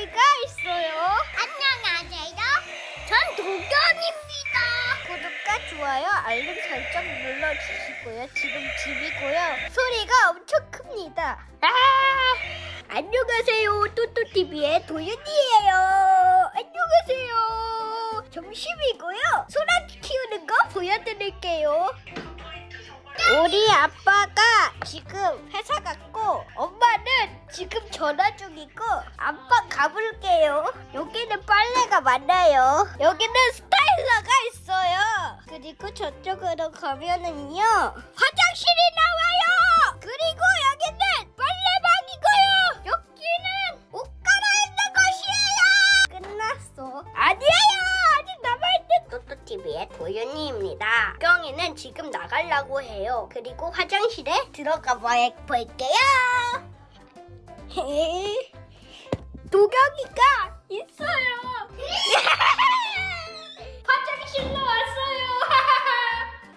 아이가 있어요. 안녕하세요. 전 도겸입니다. 구독과 좋아요, 알림 설정 눌러주시고요. 지금 집이고요. 소리가 엄청 큽니다. 아! 안녕하세요. 또또TV의 도윤이에요. 안녕하세요. 점심이고요. 소란 키우는 거 보여드릴게요. 어, 우리 아빠가 지금 회사가 전화 중 이고 아빠 가볼게요. 여기는 빨래가 많아요. 여기는 스타일러가 있어요. 그리고 저쪽으로 가면은요 화장실이 나와요. 그리고 여기는 빨래방이고요. 여기는 옷 갈아입는 곳이에요. 끝났어. 아니에요. 아직 남아있는 또또TV의 도윤이입니다. 경이는 지금 나가려고 해요. 그리고 화장실에 들어가 봐- 볼게요. 도경이가 있어요. 화장실로 왔어요.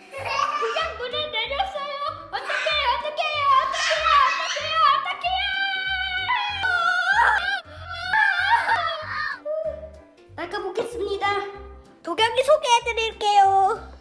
그냥 문을 내렸어요. 어떡해요, 어떡해요, 어떡해요, 어떡해요, 어떡해요. 나가보겠습니다. 도경이 소개해드릴게요.